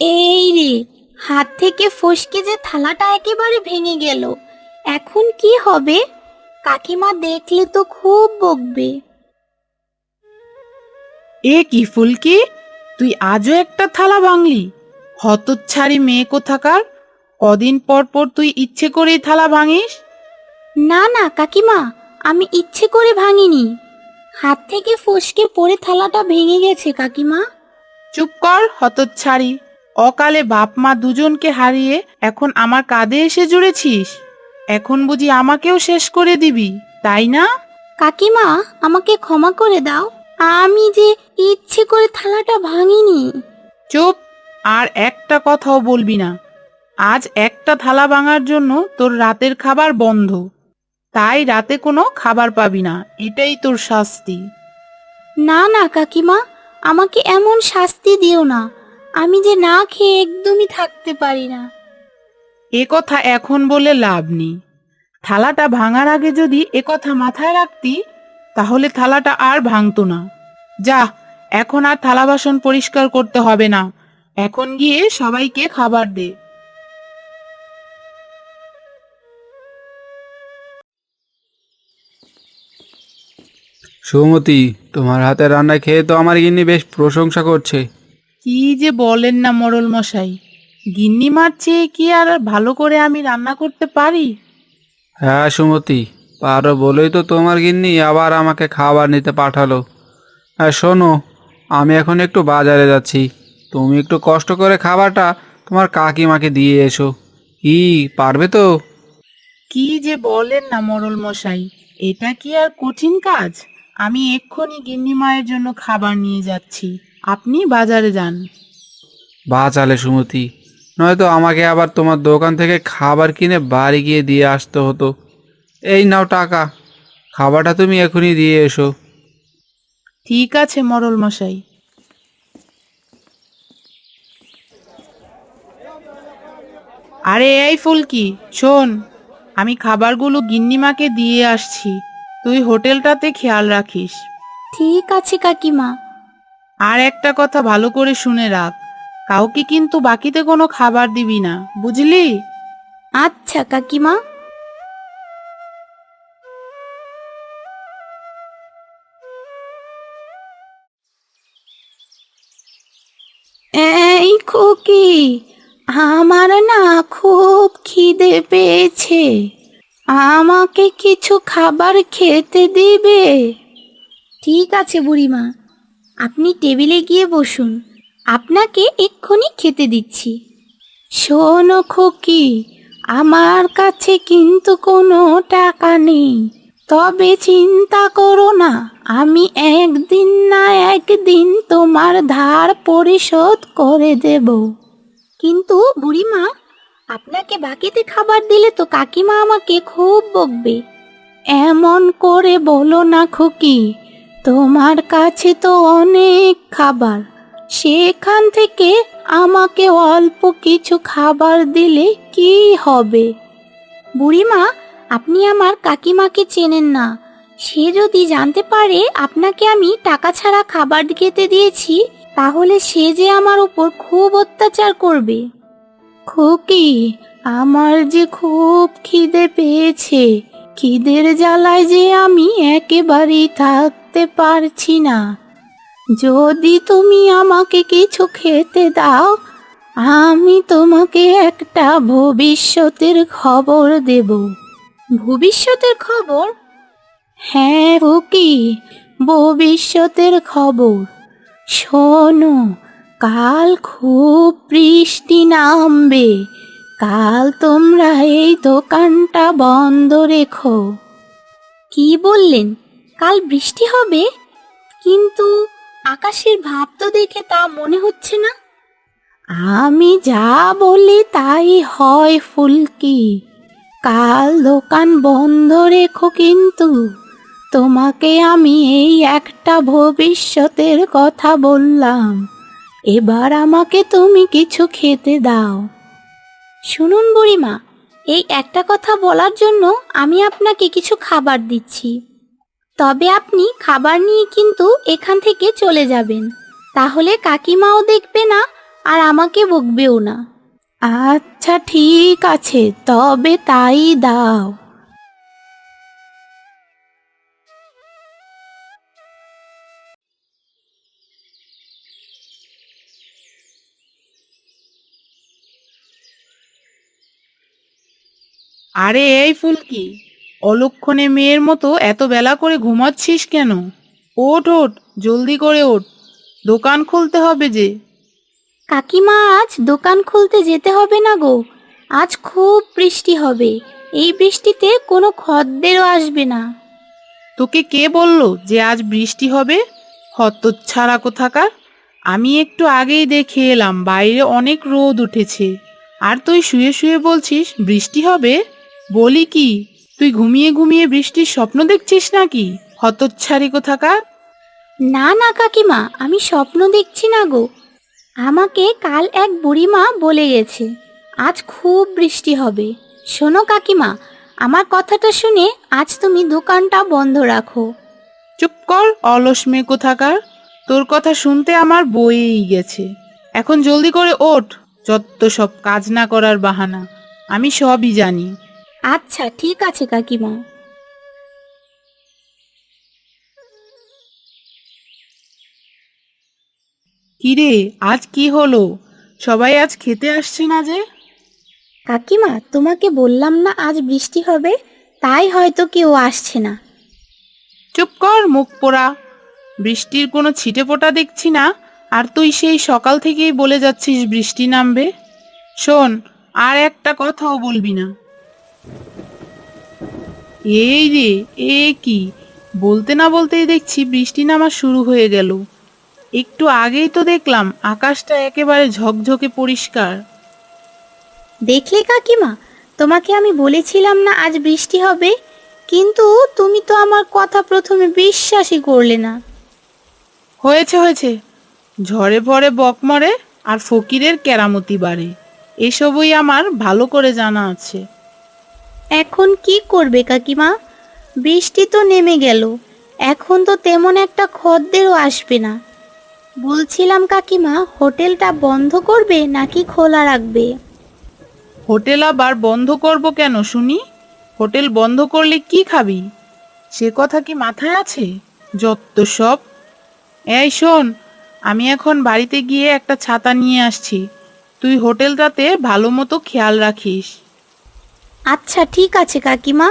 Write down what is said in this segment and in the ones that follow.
এই রে হাত থেকে ফসকে যে থালাটা একেবারে ভেঙে গেল। এখন কি হবে? কাকিমা দেখলে তো খুব বকবে। এ কি ফুলকি? তুই আজও একটা থালা ভাঙলি? হতচ্ছাড়ি মেয়ে কোথাকার? কদিন পর পর তুই ইচ্ছে করেই থালা ভাঙিস? না না কাকিমা আমি ইচ্ছে করে ভাঙিনি। হাত থেকে ফসকে পড়ে থালাটা ভেঙে গেছে কাকিমা। চুপ কর হতচ্ছাড়ি। অকালে বাপ মা দুজনকে হারিয়ে এখন আমার কাঁধে এসে জুড়েছিস। এখন বুঝি আমাকেও শেষ করে দিবি তাই না? কাকিমা আমাকে ক্ষমা করে দাও। আমি যে ইচ্ছে করে থালাটা ভাঙিনি। চুপ আর একটা কথাও বলবি না। আজ একটা থালা ভাঙার জন্য তোর রাতের খাবার বন্ধ। তাই রাতে কোনো খাবার পাবি না এটাই তোর শাস্তি। না না কাকিমা আমাকে এমন শাস্তি দিও না। আমি যে না খেয়ে একদমই থাকতে পারি না। এ কথা এখন বলে লাভ নেই। থালাটা ভাঙার আগে যদি এ কথা মাথায় রাখতি তাহলে থালাটা আর ভাঙতো না। যা এখন আর থালা বাসন পরিষ্কার করতে হবে না। এখন গিয়ে সবাইকে খাবার দে। সুমতি তোমার হাতের রান্না খেয়ে তো আমার গিন্নি বেশ প্রশংসা করছে। কি যে বলেন না মরল মশাই? গিন্নি মার চেয়ে কি আর ভালো করে আমি রান্না করতে পারি? হ্যাঁ সুমতি পারো বলেই তো তোমার গিন্নি আবার আমাকে খাবার নিতে পাঠালো। হ্যাঁ শোনো আমি এখন একটু বাজারে যাচ্ছি। তুমি একটু কষ্ট করে খাবারটা তোমার কাকিমাকে দিয়ে এসো। কি পারবে তো? কি যে বলেন না মরল মশাই এটা কি আর কঠিন কাজ? আমি এক্ষুনি গিন্নি মায়ের জন্য খাবার নিয়ে যাচ্ছি। আপনি বাজারে যান। বাঁচালে সুমতি নয়তো আমাকে আবার তোমার দোকান থেকে খাবার কিনে বাড়ি গিয়ে দিয়ে আসতে হতো। এই নাও টাকা খাবারটা তুমি এখনই দিয়ে এসো। ঠিক আছে মরল মশাই। আরে এই ফুলকি শোন আমি খাবারগুলো গিন্নিমাকে দিয়ে আসছি তুই হোটেলটাতে খেয়াল রাখিস। ঠিক আছে কাকিমা। আর একটা কথা ভালো করে শুনে রাখ কাউকে কিন্তু বাকিতে কোনো খাবার দিবি না বুঝলি? আচ্ছা কাকিমা। এই খুকি আমার না খুব খিদে পেয়েছে। আমাকে কিছু খাবার খেতে দিবে। ঠিক আছে বুড়িমা আপনি টেবিলে গিয়ে বসুন। আপনাকে এক্ষুনি খেতে দিচ্ছি। শোনো খুকি, আমার কাছে কিন্তু কোনো টাকা নেই। তবে চিন্তা করো না, আমি একদিন না একদিন তোমার ধার পরিশোধ করে দেব। কিন্তু বুড়িমা, আপনাকে বাকিতে খাবার দিলে তো কাকিমা আমাকে খুব বকবে। এমন করে বলো না খুকি তোমার কাছে তো অনেক খাবার। সেখান থেকে আমাকে অল্প কিছু খাবার দিলে কি হবে? বুড়িমা, আপনি আমার কাকিমাকে চেনেন না। সে যদি জানতে পারে আপনাকে আমি টাকা ছাড়া খাবার খেতে দিয়েছি, তাহলে সে যে আমার উপর খুব অত্যাচার করবে। খুকি, আমার যে খুব খিদে পেয়েছে। খিদের জ্বালায় যে আমি একেবারেই থাকতে পারছি না। যদি তুমি আমাকে কিছু খেতে দাও, আমি তোমাকে একটা ভবিষ্যতের খবর দেব। ভবিষ্যতের খবর? হ্যাঁ কি ভবিষ্যতের খবর। শোনো, কাল খুব বৃষ্টি নামবে। কাল তোমরা এই দোকানটা বন্ধ রেখো। কি বললেন? কাল বৃষ্টি হবে, কিন্তু আকাশের ভাব তো দেখে তা মনে হচ্ছে না। আমি যা বলি তাই হয় ফুলকি। কাল দোকান বন্ধ রেখো কিন্তু তোমাকে আমি এই একটা ভবিষ্যতের কথা বললাম। এবার আমাকে তুমি কিছু খেতে দাও। শুনুন বুড়িমা, এই একটা কথা বলার জন্য আমি আপনাকে কিছু খাবার দিচ্ছি। তবে আপনি খাবার নিয়ে কিন্তু এখান থেকে চলে যাবেন। তাহলে কাকিমাও দেখবে না আর আমাকে বকবেও না। আচ্ছা ঠিক আছে তবে তাই দাও। আরে এই ফুলকি। অলক্ষণে মেয়ের মতো এত বেলা করে ঘুমাচ্ছিস কেন? ওঠ ওঠ জলদি করে ওঠ। দোকান খুলতে হবে যে। কাকিমা আজ দোকান খুলতে যেতে হবে না গো। আজ খুব বৃষ্টি হবে। এই বৃষ্টিতে কোনো খদ্দেরও আসবে না। তোকে কে বলল যে আজ বৃষ্টি হবে? হতচ্ছাড়া কোথাকার? আমি একটু আগেই দেখে এলাম বাইরে অনেক রোদ উঠেছে। আর তুই শুয়ে শুয়ে বলছিস বৃষ্টি হবে? বলি কি? তুই ঘুমিয়ে ঘুমিয়ে বৃষ্টির স্বপ্ন দেখছিস নাকি? হতচ্ছাড়ি কোথাকার? না না কাকিমা আমি স্বপ্ন দেখছি না গো। আমাকে কাল এক বুড়িমা বলে গেছে আজ খুব বৃষ্টি হবে। শোনো কাকিমা আমার কথাটা শুনে আজ তুমি দোকানটা বন্ধ রাখো। চুপ কর অলস মেয়ে কোথাকার। তোর কথা শুনতে আমার বইয়েই গেছে। এখন জলদি করে ওঠ যত সব কাজ না করার বাহানা। আমি সবই জানি। আচ্ছা ঠিক আছে কাকিমা। কিরে আজ কি হলো? সবাই আজ খেতে আসছে না যে? কাকিমা তোমাকে বললাম না আজ বৃষ্টি হবে তাই হয়তো কেউ আসছে না। চুপ কর মুখ পোড়া। বৃষ্টির কোনো ছিটে ফোঁটা দেখছি না আর তুই সেই সকাল থেকেই বলে যাচ্ছিস বৃষ্টি নামবে। শোন আর একটা কথাও বলবি না। এই রে এ কি? বলতে না বলতেই দেখছি বৃষ্টি নামা শুরু হয়ে গেল। একটু আগেই তো দেখলাম আকাশটা একেবারে ঝকঝকে পরিষ্কার। দেখলে কাকিমা তোমাকে আমি বলেছিলাম না আজ বৃষ্টি হবে? কিন্তু তুমি তো আমার কথা প্রথমে বিশ্বাসই করলে না। হয়েছে হয়েছে। ঝড়ে পড়ে বক মরে আর ফকিরের কেরামতি বাড়ে। এসবই আমার ভালো করে জানা আছে। এখন কি করবে কাকিমা? বৃষ্টি তো নেমে গেল। এখন তো তেমন একটা খদ্দেরও আসবে না। বলছিলাম কাকিমা, হোটেলটা বন্ধ করবে নাকি খোলা রাখবে? হোটেল আবার বন্ধ করব কেন শুনি? হোটেল বন্ধ করলে কি খাবি? সে কথা কি মাথায় আছে? যত সব। এই শোন, আমি এখন বাড়িতে গিয়ে একটা ছাতা নিয়ে আসছি। তুই হোটেলটাতে ভালো মতো খেয়াল রাখিস। আচ্ছা ঠিক আছে কাকিমা।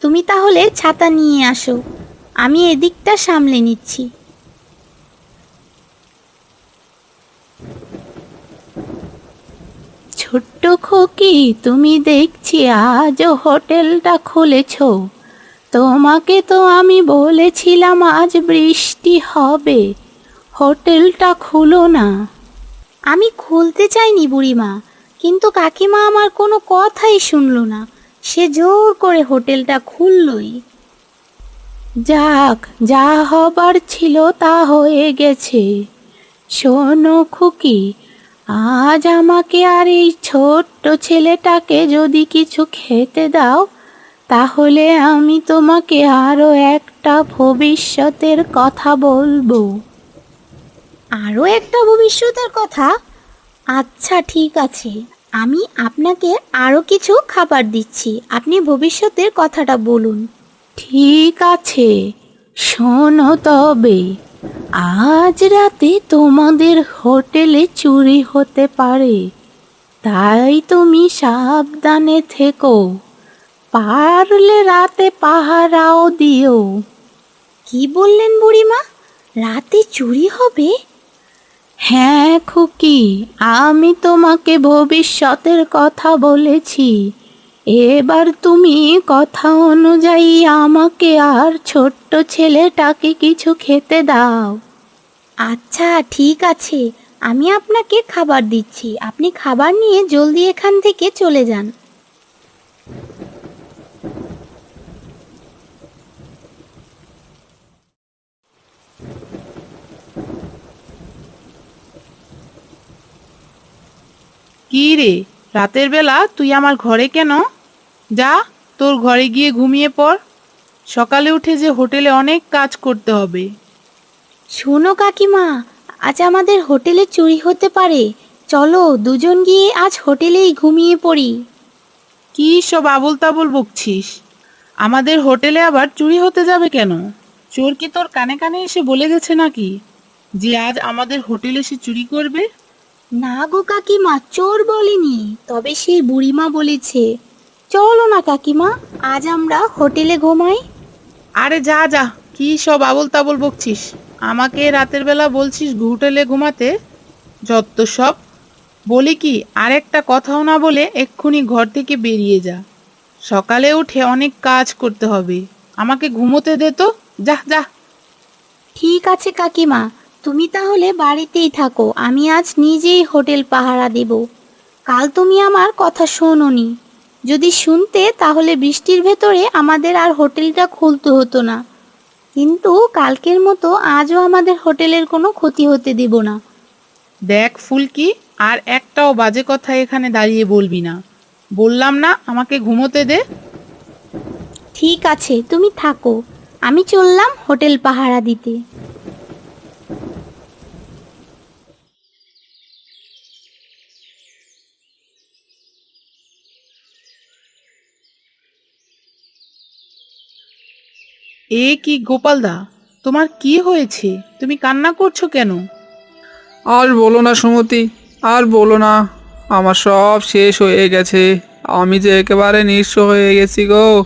তুমি তাহলে ছাতা নিয়ে আসো। আমি এদিকটা সামলে নিচ্ছি। ছোট্ট খোকি, তুমি দেখছি আজও হোটেলটা খুলেছ। তোমাকে তো আমি বলেছিলাম আজ বৃষ্টি হবে। হোটেলটা খুলো না। আমি খুলতে চাইনি বুড়িমা। কিন্তু কাকিমা আমার কোনো কথাই শুনলো না। সে জোর করে হোটেলটা খুললই। যাক, যা হবার ছিল তা হয়ে গেছে। শোনো খুকি, আজ আমাকে আর এই ছোট্ট ছেলেটাকে যদি কিছু খেতে দাও, তাহলে আমি তোমাকে আরও একটা ভবিষ্যতের কথা বলব। আরও একটা ভবিষ্যতের কথা? আচ্ছা ঠিক আছে। আমি আপনাকে আরও কিছু খাবার দিচ্ছি। আপনি ভবিষ্যতের কথাটা বলুন। ঠিক আছে। শোনো তবে আজ রাতে তোমাদের হোটেলে চুরি হতে পারে। তাই তুমি সাবধানে থেকো। পারলে রাতে পাহারাও দিও। কি বললেন বুড়িমা? রাতে চুরি হবে? হ্যাঁ খুকি, আমি তোমাকে ভবিষ্যতের কথা বলেছি। এবার তুমি কথা অনুযায়ী আমাকে আর ছোট্ট ছেলেটাকে কিছু খেতে দাও। আচ্ছা ঠিক আছে। আমি আপনাকে খাবার দিচ্ছি। আপনি খাবার নিয়ে জলদি এখান থেকে চলে যান। কি রে? রাতের বেলা তুই আমার ঘরে কেন? যা তোর ঘরে গিয়ে ঘুমিয়ে পড়। সকালে উঠে যে হোটেলে অনেক কাজ করতে হবে। শোনো কাকিমা আজ আমাদের হোটেলে চুরি হতে পারে। চলো দুজন গিয়ে আজ হোটেলেই ঘুমিয়ে পড়ি। কি সব আবল তাবল বকছিস? আমাদের হোটেলে আবার চুরি হতে যাবে কেন? চোর কি তোর কানে কানে এসে বলে গেছে নাকি? যে আজ আমাদের হোটেলে এসে চুরি করবে? না গো কাকিমা চোর বলেনি। তবে সেই বুড়িমা বলেছে চলো না কাকিমা আজ আমরা হোটেলে ঘুমাই। আরে যা যা কি সব আবল তাবল বকছিস? আমাকে রাতের বেলা বলছিস হোটেলে ঘুমাতে? যত সব। বলি কি আরেকটা কথাও না বলে এক্ষুনি ঘর থেকে বেরিয়ে যা। সকালে উঠে অনেক কাজ করতে হবে। আমাকে ঘুমোতে দে তো। যা যা। ঠিক আছে কাকিমা তুমি তাহলে বাড়িতেই থাকো আমি আজ নিজেই হোটেল পাহারা দেব। কাল তুমি আমার কথা শোনোনি। যদি শুনতে তাহলে বৃষ্টির ভেতরে আমাদের আর হোটেলটা খুলতে হতো না। কিন্তু কালকের মতো আজও আমাদের হোটেলের কোনো ক্ষতি হতে দেব না। দেখ ফুলকি আর একটাও বাজে কথা এখানে দাঁড়িয়ে বলবি না। বললাম না আমাকে ঘুমোতে দে। ঠিক আছে তুমি থাকো। আমি চললাম হোটেল পাহারা দিতে। এ কি গোপালদা তোমার কি হয়েছে? তুমি কান্না করছ কেন? আর বলো না সুমতি আর বলো না আমার সব শেষ হয়ে গেছে। আমি যে একেবারে নিঃস্ব হয়ে গেছি গো।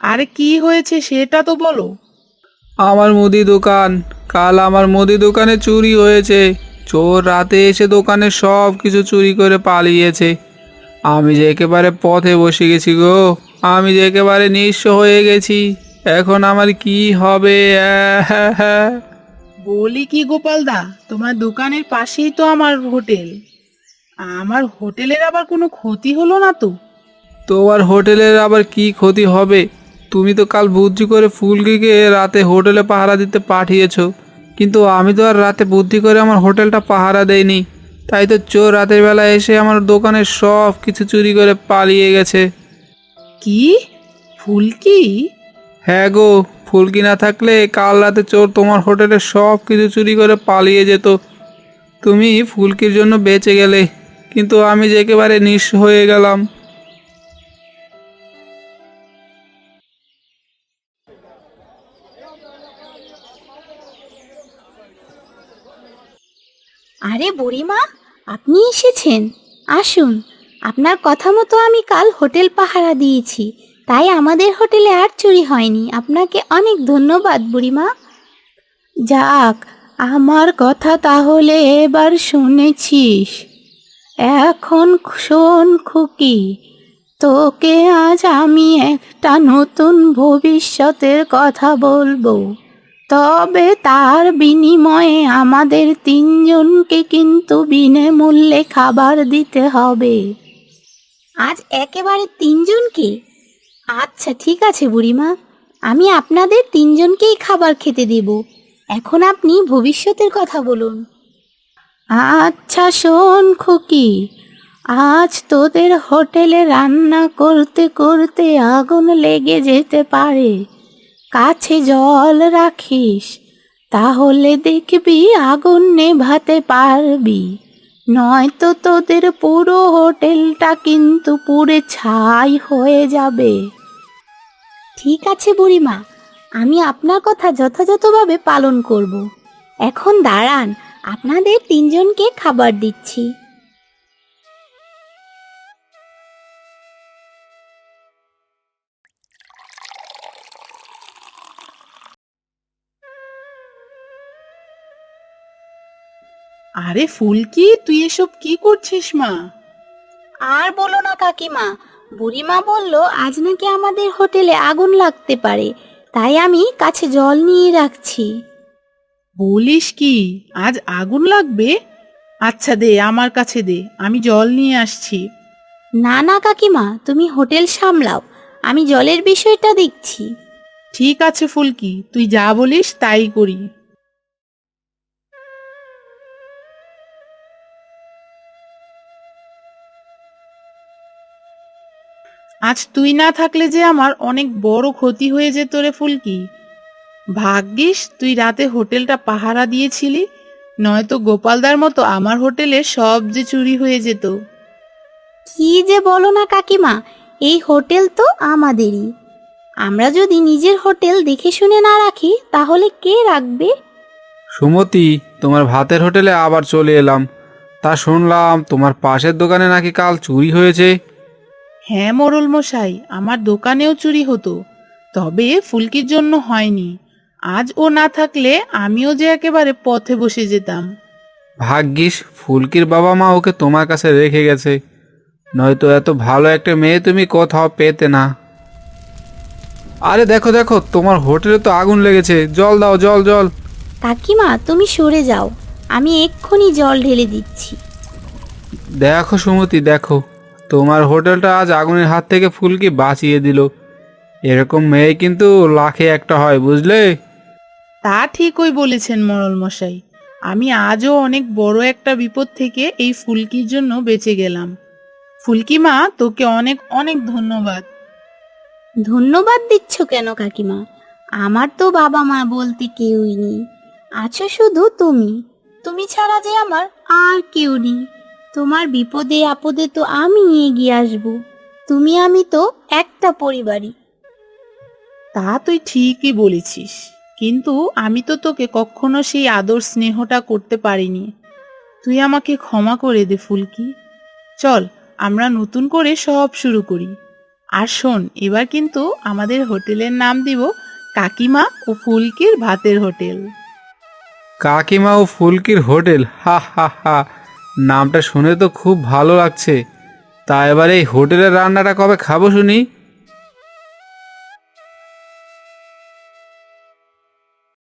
আরে কি হয়েছে সেটা তো বলো। আমার মুদি দোকান কাল আমার মুদি দোকানে চুরি হয়েছে। চোর রাতে এসে দোকানে সব কিছু চুরি করে পালিয়েছে। আমি যে একেবারে পথে বসে গেছি গো আমি যে একেবারে নিঃস্ব হয়ে গেছি। এখন আমার কি হবে? বলি কি গোপালদা তোমার দোকানের পাশেই তো আমার হোটেল। আমার হোটেলের আবার কোনো ক্ষতি হলো না তো? তোমার হোটেলের আবার কি ক্ষতি হবে? তুমি তো কাল বুদ্ধি করে ফুলকিকে রাতে হোটেলে পাহারা দিতে পাঠিয়েছো। কিন্তু আমি তো আর রাতে বুদ্ধি করে আমার হোটেলটা পাহারা দেইনি। তাই তো চোর রাতের বেলা এসে আমার দোকানের সব কিছু চুরি করে পালিয়ে গেছে। কি? ফুলকি? হ্যাঁ গো ফুলকি না থাকলে কাল রাতে চোর তোমার হোটেলে সব কিছু চুরি করে পালিয়ে যেত। তুমি ফুলকির জন্য বেঁচে গেলে, কিন্তু আমি যে একেবারে নিঃস্ব হয়ে গেলাম। আরে বুড়িমা, আপনি এসেছেন। আসুন, আপনার কথা মতো আমি কাল হোটেল পাহারা দিয়েছি। তাই আমাদের হোটেলে আর চুরি হয়নি। আপনাকে অনেক ধন্যবাদ, বুড়িমা। যাক, আমার কথা তাহলে এবার শুনেছিস। এখন শোন খুকি, তোকে আজ আমি একটা নতুন ভবিষ্যতের কথা বলব। তবে তার বিনিময়ে আমাদের তিনজনকে কিন্তু বিনামূল্যে খাবার দিতে হবে। আজ একেবারে তিনজনকে? আচ্ছা ঠিক আছে বুড়িমা। আমি আপনাদের তিনজনকেই খাবার খেতে দেব। এখন আপনি ভবিষ্যতের কথা বলুন। আচ্ছা শোন খুকি, আজ তোদের হোটেলে রান্না করতে করতে আগুন লেগে যেতে পারে। কাছে জল রাখিস, তাহলে দেখবি আগুন নেভাতে পারবি। নয়তো তোদের পুরো হোটেলটা কিন্তু পুড়ে ছাই হয়ে যাবে। ঠিক আছে বুড়িমা আমি আপনার কথা যথাযথভাবে পালন করব। এখন দাঁড়ান আপনাদের তিনজনকে খাবার দিচ্ছি। আরে ফুলকি তুই এসব কি করছিস মা? আর বলো না কাকিমা বুড়িমা বলল আজ নাকি আমাদের হোটেলে আগুন লাগতে পারে তাই আমি কাছে জল নিয়ে রাখছি। বলিস কি? আজ আগুন লাগবে? আচ্ছা দে আমার কাছে দে আমি জল নিয়ে আসছি। না না কাকিমা তুমি হোটেল সামলাও আমি জলের বিষয়টা দেখছি। ঠিক আছে ফুলকি তুই যা বলিস তাই করি। আজ তুই না থাকলে যে আমার অনেক বড় ক্ষতি হয়ে যেত রে ফুলকি। ভাগ্যিস তুই রাতে হোটেলটা পাহারা দিয়েছিলি নয়তো গোপালদার মতো আমার হোটেলে সব যে চুরি হয়ে যেত। কি যে বলো না কাকিমা এই হোটেল তো আমাদেরই। আমরা যদি নিজের হোটেল দেখে শুনে না রাখি তাহলে কে রাখবে? সুমতি তোমার ভাতের হোটেলে আবার চলে এলাম। তা শুনলাম তোমার পাশের দোকানে নাকি কাল চুরি হয়েছে। হ্যাঁ মোড়ল মশাই আমার দোকানেও চুরি হতো তবে ফুলকির জন্য হয়নি। আজ ও না থাকলে আমিও যে একেবারে পথে বসে যেতাম। ভাগ্যিস ফুলকির বাবা মা ওকে তোমার কাছে রেখে গেছে। নয়তো এত ভালো একটা মেয়ে তুমি কোথাও পেতে না। আরে দেখো দেখো তোমার হোটেলে তো আগুন লেগেছে। জল দাও জল জল। কাকিমা তুমি সরে যাও। আমি এক্ষুনি জল ঢেলে দিচ্ছি। দেখো সুমতি দেখো। তোমার হোটেলটা আজ আগুনের হাত থেকে ফুলকি বাঁচিয়ে দিল। এরকম মেয়ে কিন্তু লাখে একটা হয় বুঝলে? তা ঠিকই বলেছেন মোড়ল মশাই। আমি আজও অনেক বড় একটা বিপদ থেকে এই ফুলকির জন্য বেঁচে গেলাম। ফুলকি মা তোকে অনেক অনেক ধন্যবাদ। ধন্যবাদ দিচ্ছ কেন কাকিমা? আমার তো বাবা মা বলতে কেউই নেই। আছো শুধু তুমি। তুমি ছাড়া যে আমার আর কেউ নেই। তোমার বিপদে আপদে তো আমি এগিয়ে আসব। তুমি আমি তো একটা পরিবারই। তা তুই ঠিকই বলেছিস কিন্তু আমি তো তোকে কখনো সেই আদর স্নেহটা করতে পারিনি। তুই আমাকে ক্ষমা করে দে ফুলকি। চল আমরা নতুন করে সব শুরু করি। আর শোন এবার কিন্তু আমাদের হোটেলের নাম দিব কাকিমা ও ফুলকির ভাতের হোটেল। কাকিমা ও ফুলকির হোটেল হা হা হা। নামটা শুনে তো খুব ভালো লাগছে। তা এবার এই হোটেলের রান্নাটা কবে খাব শুনি?